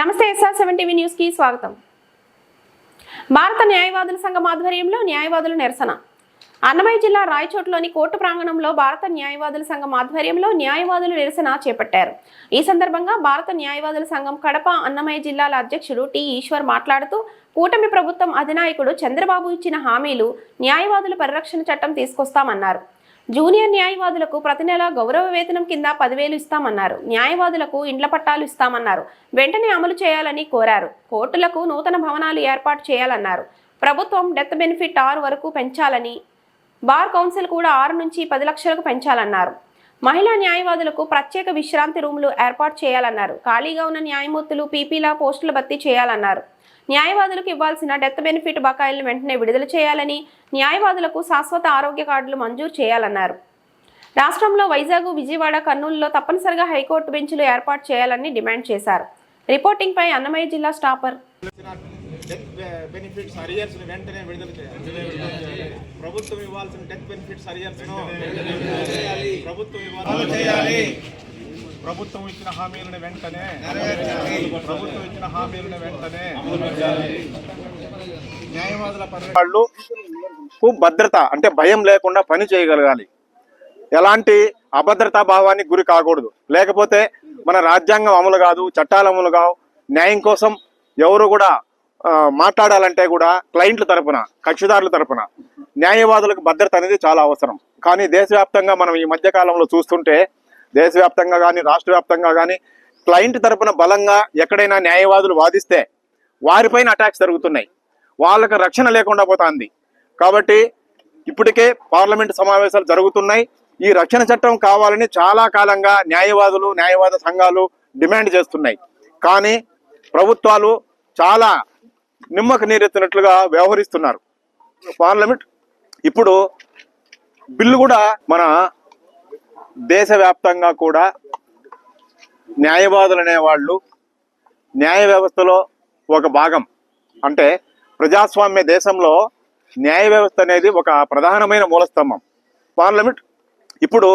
నమస్తే SR seven TV న్యూస్కి స్వాగతం. భారత న్యాయవాదుల సంఘం ఆధ్వర్యంలో న్యాయవాదుల నిరసన. అన్నమయ్య జిల్లా రాయచోట్లోని కోర్టు ప్రాంగణంలో భారత న్యాయవాదుల సంఘం ఆధ్వర్యంలో న్యాయవాదుల నిరసన చేపట్టారు. ఈ సందర్భంగా భారత న్యాయవాదుల సంఘం కడప అన్నమయ్య జిల్లాల అధ్యక్షుడు టి ఈశ్వర్ మాట్లాడుతూ కూటమి ప్రభుత్వం అధినాయకుడు చంద్రబాబు ఇచ్చిన హామీలు న్యాయవాదుల పరిరక్షణ చట్టం తీసుకొస్తామన్నారు. జూనియర్ న్యాయవాదులకు ప్రతి నెల గౌరవ వేతనం కింద పదివేలు ఇస్తామన్నారు. న్యాయవాదులకు ఇండ్ల పట్టాలు ఇస్తామన్నారు. వెంటనే అమలు చేయాలని కోరారు. కోర్టులకు నూతన భవనాలు ఏర్పాటు చేయాలన్నారు. ప్రభుత్వం డెత్ బెనిఫిట్ ఆరు వరకు పెంచాలని బార్ కౌన్సిల్ కూడా ఆరు నుంచి పది లక్షలకు పెంచాలన్నారు. మహిళా న్యాయవాదులకు ప్రత్యేక విశ్రాంతి రూములు ఏర్పాటు చేయాలన్నారు. ఖాళీగా ఉన్న న్యాయమూర్తులు పీపీలా పోస్టులు భర్తీ చేయాలన్నారు. న్యాయవాదులకు ఇవ్వాల్సిన డెత్ బెనిఫిట్ బకాయిలను వెంటనే విడుదల చేయాలని న్యాయవాదులకు శాశ్వత ఆరోగ్య కార్డులు మంజూరు చేయాలన్నారు. రాష్ట్రంలో వైజాగ్ విజయవాడ కర్నూలులో తప్పనిసరిగా హైకోర్టు బెంచ్లు ఏర్పాటు చేయాలని డిమాండ్ చేశారు. రిపోర్టింగ్ పై అన్నమయ్య జిల్లా స్టాపర్. డెత్ బెనిఫిట్స్ అరియర్స్ వెంటనే విడుదల చేయాలి. ప్రభుత్వం ఇవ్వాల్సిన డెత్ బెనిఫిట్స్ అరియర్స్ ఇవ్వాలి చేయాలి. ప్రభుత్వం ఇచ్చిన హామీలను వెంటనే ప్రభుత్వం ఇచ్చిన హామీలను వెంటనే న్యాయవాదుల వాళ్ళు భద్రత అంటే భయం లేకుండా పని చేయగలగాలి. ఎలాంటి అభద్రతా భావానికి గురి కాకూడదు. లేకపోతే మన రాజ్యాంగం అమలు కాదు చట్టాలు అమలు కావు. న్యాయం కోసం ఎవరు కూడా మాట్లాడాలంటే కూడా క్లయింట్ల తరపున కక్షిదారుల తరపున న్యాయవాదులకు భద్రత అనేది చాలా అవసరం. కానీ దేశవ్యాప్తంగా మనం ఈ మధ్యకాలంలో చూస్తుంటే దేశవ్యాప్తంగా కానీ రాష్ట్ర వ్యాప్తంగా కానీ క్లయింట్ తరపున బలంగా ఎక్కడైనా న్యాయవాదులు వాదిస్తే వారిపైన అటాక్స్ జరుగుతున్నాయి. వాళ్ళకి రక్షణ లేకుండా పోతుంది. కాబట్టి ఇప్పటికే పార్లమెంట్ సమావేశాలు జరుగుతున్నాయి. ఈ రక్షణ చట్టం కావాలని చాలా కాలంగా న్యాయవాదులు న్యాయవాద సంఘాలు డిమాండ్ చేస్తున్నాయి. కానీ ప్రభుత్వాలు చాలా నిమ్మక నీరెత్తినట్లుగా వ్యవహరిస్తున్నారు. పార్లమెంట్ ఇప్పుడు బిల్లు కూడా మన దేశవ్యాప్తంగా కూడా న్యాయవాదులు అనేవాళ్ళు న్యాయ వ్యవస్థలో ఒక భాగం. అంటే ప్రజాస్వామ్య దేశంలో న్యాయ వ్యవస్థ అనేది ఒక ప్రధానమైన మూలస్తంభం. పార్లమెంట్ ఇప్పుడు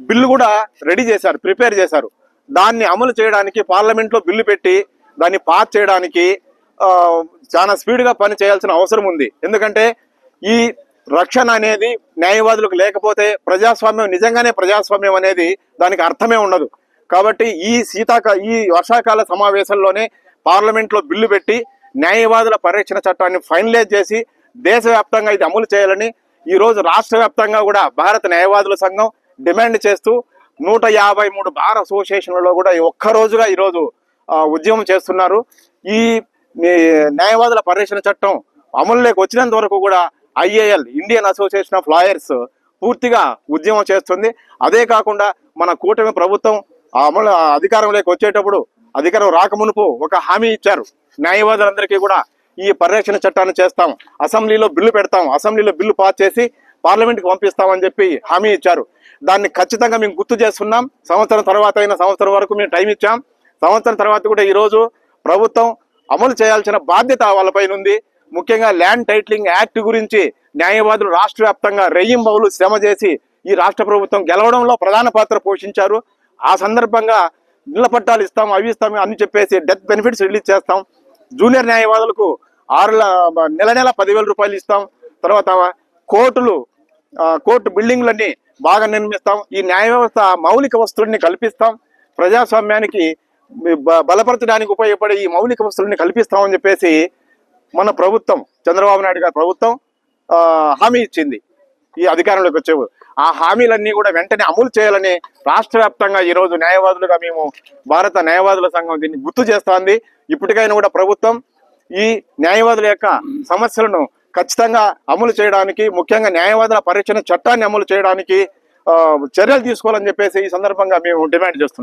బిల్లు కూడా రెడీ చేశారు ప్రిపేర్ చేశారు. దాన్ని అమలు చేయడానికి పార్లమెంట్లో బిల్లు పెట్టి దాన్ని పాస్ చేయడానికి చాలా స్పీడ్గా పని చేయాల్సిన అవసరం ఉంది. ఎందుకంటే ఈ రక్షణ అనేది న్యాయవాదులకు లేకపోతే ప్రజాస్వామ్యం నిజంగానే ప్రజాస్వామ్యం అనేది దానికి అర్థమే ఉండదు. కాబట్టి ఈ శీతాకాల ఈ వర్షాకాల సమావేశంలోనే పార్లమెంట్లో బిల్లు పెట్టి న్యాయవాదుల పరిరక్షణ చట్టాన్ని ఫైనలైజ్ చేసి దేశవ్యాప్తంగా ఇది అమలు చేయాలని ఈ రోజు రాష్ట్ర వ్యాప్తంగా కూడా భారత న్యాయవాదుల సంఘం డిమాండ్ చేస్తూ నూట యాభై మూడు బార్ అసోసియేషన్లలో కూడా ఒక్కరోజుగా ఒక్క రోజుగా ఈరోజు ఉద్యమం చేస్తున్నారు. ఈ న్యాయవాదుల పరిరక్షణ చట్టం అమలులోకి వచ్చినంత వరకు కూడా IAL Indian association of lawyers పూర్తిగా ఉద్యమం చేస్తుంది. అదే కాకుండా మన కూటమి ప్రభుత్వం అమలు అధికారంలోకి వచ్చేటప్పుడు అధికారం రాకమునుపు ఒక హామీ ఇచ్చారు. న్యాయవాదులందరికీ కూడా ఈ పరిరక్షణ చట్టాన్ని చేస్తాం. అసెంబ్లీలో బిల్లు పెడతాం. అసెంబ్లీలో బిల్లు పాస్ చేసి పార్లమెంట్కి పంపిస్తామని చెప్పి హామీ ఇచ్చారు. దాన్ని ఖచ్చితంగా మేము గుర్తు చేస్తున్నాం. సంవత్సరం తర్వాత అయిన సంవత్సరం వరకు మేము టైం ఇచ్చాం. సంవత్సరం తర్వాత కూడా ఈరోజు ప్రభుత్వం అమలు చేయాల్సిన బాధ్యత వాళ్ళపైన ఉంది. ముఖ్యంగా ల్యాండ్ టైటిలింగ్ యాక్ట్ గురించి న్యాయవాదులు రాష్ట్ర వ్యాప్తంగా రెయ్యింబవులు శ్రమ చేసి ఈ రాష్ట్ర ప్రభుత్వం గెలవడంలో ప్రధాన పాత్ర పోషించారు. ఆ సందర్భంగా ఇళ్ళ పట్టాలు ఇస్తాం అవి ఇస్తాం అని చెప్పేసి డెత్ బెనిఫిట్స్ రిలీజ్ చేస్తాం. జూనియర్ న్యాయవాదులకు ఆరు నెల నెల పదివేల రూపాయలు ఇస్తాం. తర్వాత కోర్టులు కోర్టు బిల్డింగ్లన్నీ బాగా నిర్మిస్తాం. ఈ న్యాయ వ్యవస్థ మౌలిక వస్తువుల్ని కల్పిస్తాం. ప్రజాస్వామ్యానికి బలపరచడానికి ఉపయోగపడే ఈ మౌలిక వసతులని కల్పిస్తామని చెప్పేసి మన ప్రభుత్వం చంద్రబాబు నాయుడు గారి ప్రభుత్వం హామీ ఇచ్చింది. ఈ అధికారంలోకి వచ్చే ఆ హామీలన్నీ కూడా వెంటనే అమలు చేయాలని రాష్ట్ర వ్యాప్తంగా ఈరోజు న్యాయవాదులుగా మేము భారత న్యాయవాదుల సంఘం దీన్ని గుర్తు చేస్తోంది. ఇప్పటికైనా కూడా ప్రభుత్వం ఈ న్యాయవాదుల యొక్క సమస్యలను ఖచ్చితంగా అమలు చేయడానికి ముఖ్యంగా న్యాయవాదుల పరిరక్షణ చట్టాన్ని అమలు చేయడానికి చర్యలు తీసుకోవాలని చెప్పేసి ఈ సందర్భంగా మేము డిమాండ్ చేస్తున్నాం.